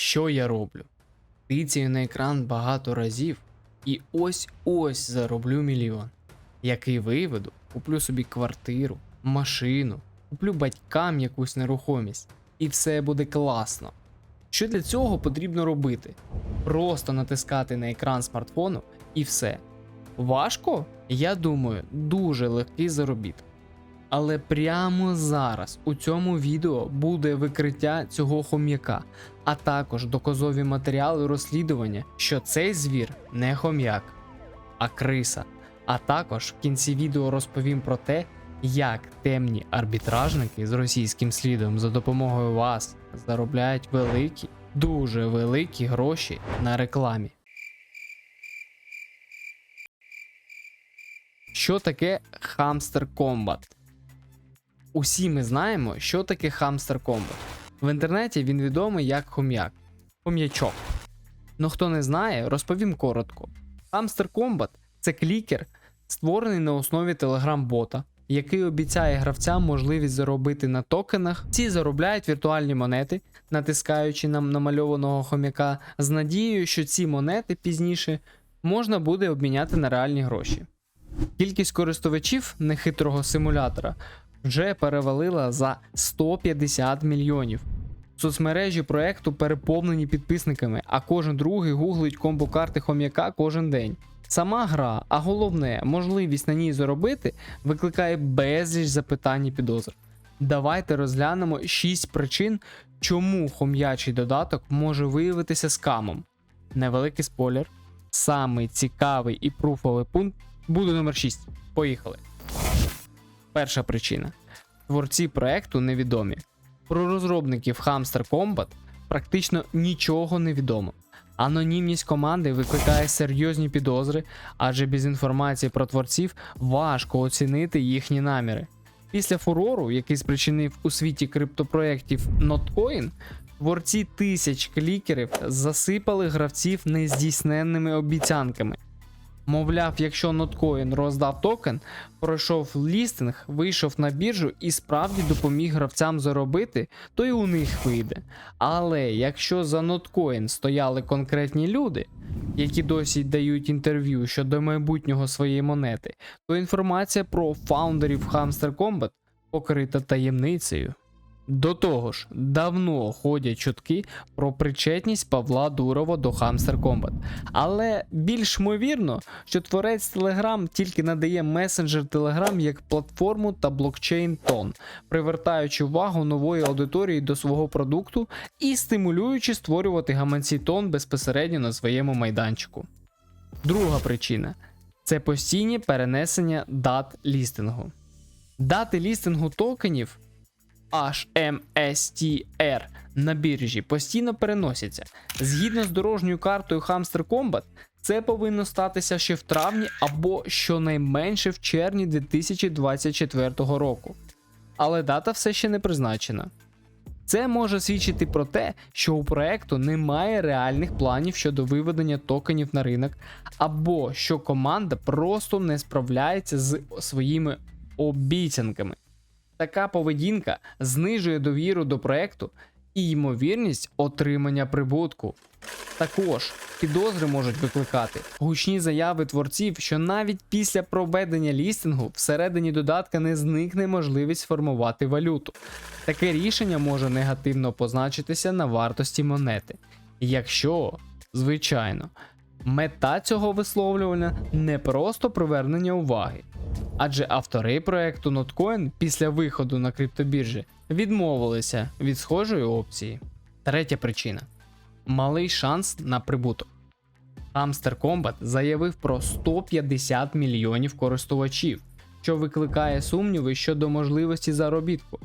Що я роблю? Тицяю на екран багато разів і ось ось зароблю мільйон, який виведу, куплю собі квартиру, машину, куплю батькам якусь нерухомість, і все буде класно. Що для цього потрібно робити? Просто натискати на екран смартфону і все. Важко? Я думаю, дуже легкий заробіток. Але прямо зараз у цьому відео буде викриття цього хом'яка, а також доказові матеріали розслідування, що цей звір не хом'як, а криса. А також в кінці відео розповім про те, як темні арбітражники з російським слідом за допомогою вас заробляють великі, дуже великі гроші на рекламі. Що таке Hamster Combat? Усі ми знаємо, що таке Hamster Combat. В інтернеті він відомий як хом'як, хом'ячок. Ну хто не знає, розповім коротко. Hamster Combat це клікер, створений на основі Telegram-бота, який обіцяє гравцям можливість заробити на токенах. Ці заробляють віртуальні монети, натискаючи на намальованого хом'яка з надією, що ці монети пізніше можна буде обміняти на реальні гроші. Кількість користувачів нехитрого симулятора вже перевалила за 150 мільйонів. Соцмережі проекту переповнені підписниками, а кожен другий гуглить комбо-карти хом'яка кожен день. Сама гра, а головне, можливість на ній заробити, викликає безліч запитань і підозр. Давайте розглянемо 6 причин, чому хом'ячий додаток може виявитися скамом. Невеликий спойлер. Самий цікавий і пруфовий пункт буде номер 6. Поїхали. Перша причина: творці проекту невідомі. Про розробників Hamster Combat практично нічого не відомо. Анонімність команди викликає серйозні підозри, адже без інформації про творців важко оцінити їхні наміри. Після фурору, який спричинив у світі криптопроєктів Notcoin, творці тисяч клікерів засипали гравців нездійсненними обіцянками. Мовляв, якщо Notcoin роздав токен, пройшов лістинг, вийшов на біржу і справді допоміг гравцям заробити, то і у них вийде. Але якщо за Notcoin стояли конкретні люди, які досі дають інтерв'ю щодо майбутнього своєї монети, то інформація про фаундерів Hamster Combat покрита таємницею. До того ж, давно ходять чутки про причетність Павла Дурова до Hamster Combat. Але більш ймовірно, що творець Telegram тільки надає месенджер Telegram як платформу та блокчейн тон, привертаючи увагу нової аудиторії до свого продукту і стимулюючи створювати гаманці тон безпосередньо на своєму майданчику. Друга причина це постійні перенесення дат лістингу. Дати лістингу токенів HMSTR на біржі постійно переносяться. Згідно з дорожньою картою Hamster Combat, це повинно статися ще в травні або щонайменше в червні 2024 року. Але дата все ще не призначена. Це може свідчити про те, що у проекту немає реальних планів щодо виведення токенів на ринок, або що команда просто не справляється з своїми обіцянками. Така поведінка знижує довіру до проекту і ймовірність отримання прибутку. Також підозри можуть викликати гучні заяви творців, що навіть після проведення лістингу всередині додатка не зникне можливість формувати валюту. Таке рішення може негативно позначитися на вартості монети. Якщо, звичайно, мета цього висловлювання не просто привернення уваги, адже автори проекту Notcoin після виходу на криптобіржі відмовилися від схожої опції. Третя причина малий шанс на прибуток. Hamster Combat заявив про 150 мільйонів користувачів, що викликає сумніви щодо можливості заробітку.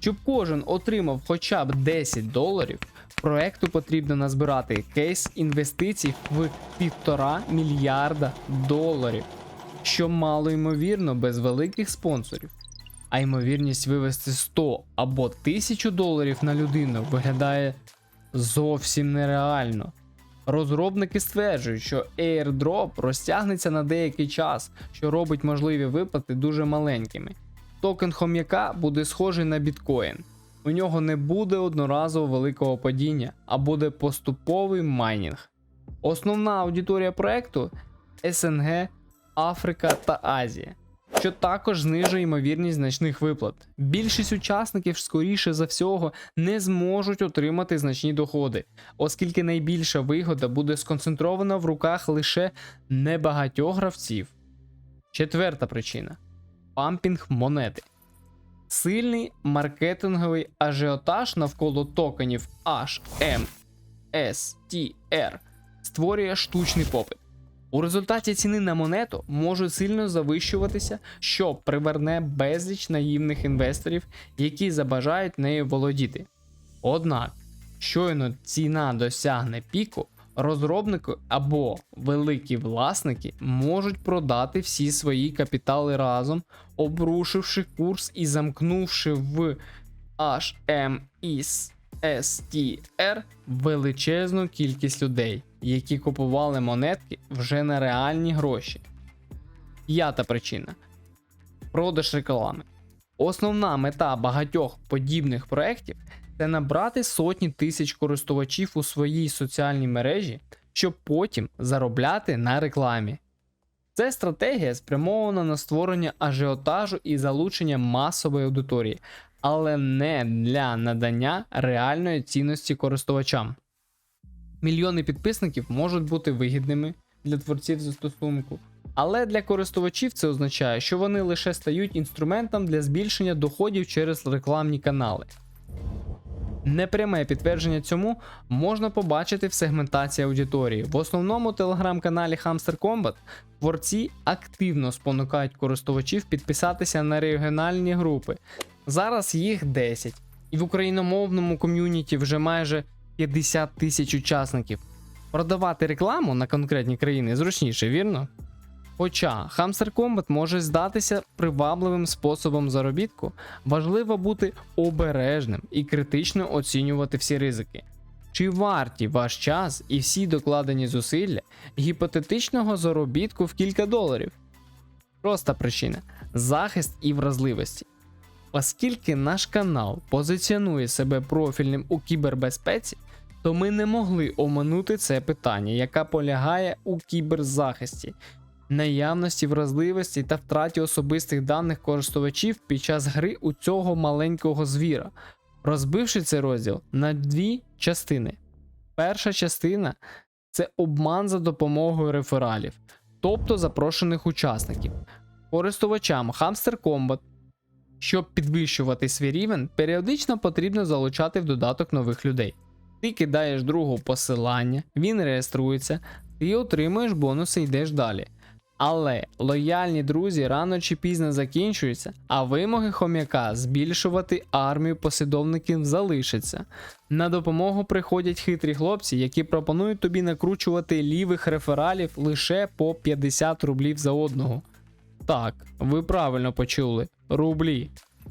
Щоб кожен отримав хоча б 10 доларів, проекту потрібно назбирати кейс інвестицій в 1,5 мільярда доларів, що мало ймовірно без великих спонсорів. А ймовірність вивести 100 або 1000 доларів на людину виглядає зовсім нереально. Розробники стверджують, що airdrop розтягнеться на деякий час, що робить можливі виплати дуже маленькими. Токен хом'яка буде схожий на біткоін. У нього не буде одноразово великого падіння, а буде поступовий майнінг. Основна аудиторія проекту СНГ, Африка та Азія, що також знижує ймовірність значних виплат. Більшість учасників, скоріше за всього, не зможуть отримати значні доходи, оскільки найбільша вигода буде сконцентрована в руках лише небагатьох гравців. Четверта причина пампінг монети. Сильний маркетинговий ажіотаж навколо токенів STR створює штучний попит. У результаті ціни на монету можуть сильно завищуватися, що приверне безліч наївних інвесторів, які забажають нею володіти. Однак, щойно ціна досягне піку, розробники або великі власники можуть продати всі свої капітали разом, обрушивши курс і замкнувши в HMIS STR величезну кількість людей, які купували монетки вже на реальні гроші. П'ята причина продаж реклами. Основна мета багатьох подібних проєктів це набрати сотні тисяч користувачів у своїй соціальній мережі, щоб потім заробляти на рекламі. Це стратегія спрямована на створення ажіотажу і залучення масової аудиторії, але не для надання реальної цінності користувачам. Мільйони підписників можуть бути вигідними для творців застосунку, але для користувачів це означає, що вони лише стають інструментом для збільшення доходів через рекламні канали. Непряме підтвердження цьому можна побачити в сегментації аудиторії. В основному телеграм-каналі Hamster Combat творці активно спонукають користувачів підписатися на регіональні групи. Зараз їх 10, і в україномовному ком'юніті вже майже 50 тисяч учасників. Продавати рекламу на конкретні країни зручніше, вірно? Хоча Hamster Combat може здатися привабливим способом заробітку, важливо бути обережним і критично оцінювати всі ризики. Чи варті ваш час і всі докладені зусилля гіпотетичного заробітку в кілька доларів? Проста причина захист і вразливості. Оскільки наш канал позиціонує себе профільним у кібербезпеці, то ми не могли оминути це питання, яке полягає у кіберзахисті, наявності вразливості та втраті особистих даних користувачів під час гри у цього маленького звіра, розбивши цей розділ на дві частини. Перша частина це обман за допомогою рефералів, тобто запрошених учасників. Користувачам Hamster Combat щоб підвищувати свій рівень, періодично потрібно залучати в додаток нових людей. Ти кидаєш другу посилання, він реєструється, ти отримуєш бонуси і йдеш далі. Але лояльні друзі рано чи пізно закінчуються, а вимоги хом'яка збільшувати армію послідовників залишаться. На допомогу приходять хитрі хлопці, які пропонують тобі накручувати лівих рефералів лише по 50 рублів за одного. Так, ви правильно почули. Рублі.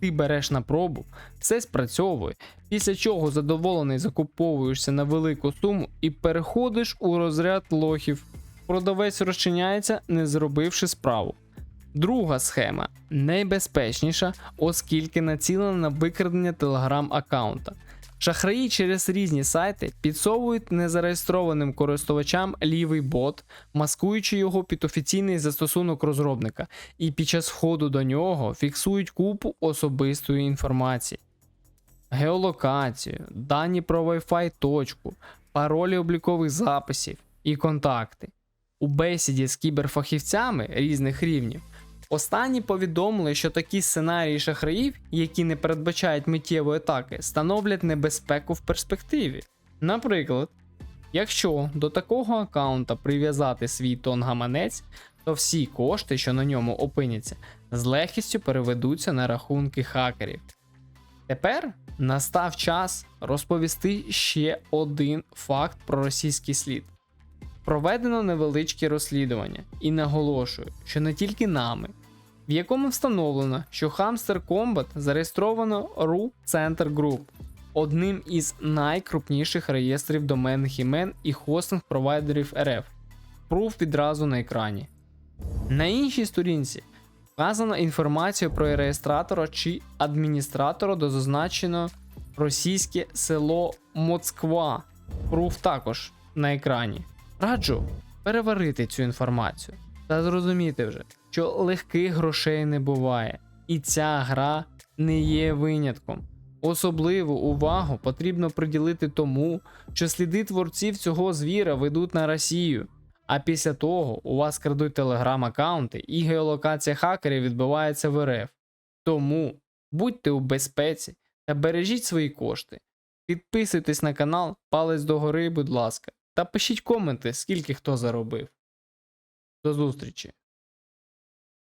Ти береш на пробу, все спрацьовує, після чого задоволений закуповуєшся на велику суму і переходиш у розряд лохів. Продавець розчиняється, не зробивши справу. Друга схема найбезпечніша, оскільки націлена на викрадення телеграм-аккаунта. Шахраї через різні сайти підсовують незареєстрованим користувачам лівий бот, маскуючи його під офіційний застосунок розробника, і під час входу до нього фіксують купу особистої інформації, геолокацію, дані про Wi-Fi точку, паролі облікових записів і контакти. У бесіді з кіберфахівцями різних рівнів Останні повідомили, що такі сценарії шахраїв, які не передбачають миттєвої атаки, становлять небезпеку в перспективі. Наприклад, якщо до такого аккаунта прив'язати свій тон гаманець, то всі кошти, що на ньому опиняться, з легкістю переведуться на рахунки хакерів. Тепер настав час розповісти ще один факт про російський слід. Проведено невеличке розслідування і наголошую, що не тільки нами, в якому встановлено, що Hamster Combat зареєстровано RU Center Group, одним із найкрупніших реєстрів доменних імен і хостинг провайдерів РФ. Пруф відразу на екрані. На іншій сторінці вказано інформацію про реєстратора чи адміністратора до зазначеного російське село Москва. Пруф також на екрані. Раджу переварити цю інформацію та зрозуміти вже, що легких грошей не буває, і ця гра не є винятком. Особливу увагу потрібно приділити тому, що сліди творців цього звіра ведуть на Росію. А після того у вас крадуть телеграм-аккаунти і геолокація хакерів відбувається в РФ. Тому будьте у безпеці та бережіть свої кошти. Підписуйтесь на канал, палець догори, будь ласка, та пишіть коменти, скільки хто заробив. До зустрічі!